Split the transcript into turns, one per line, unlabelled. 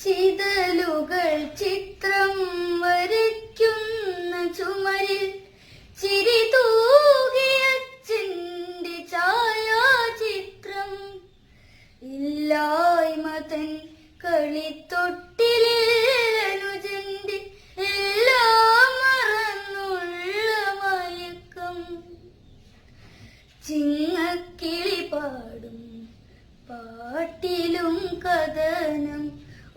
ചിതലുകൾ ചിത്രം വരയ്ക്കുന്ന ചുമരിൽ ചിരി തൂകിയച്ഛന്റെ ഛായാചിത്രം. ഇല്ലായ്മ തൻ കളിത്തൊട്ടിലെ അനുജന്റെ ചിങ്ങക്കിളി പാടും പാട്ടിലും കഥനം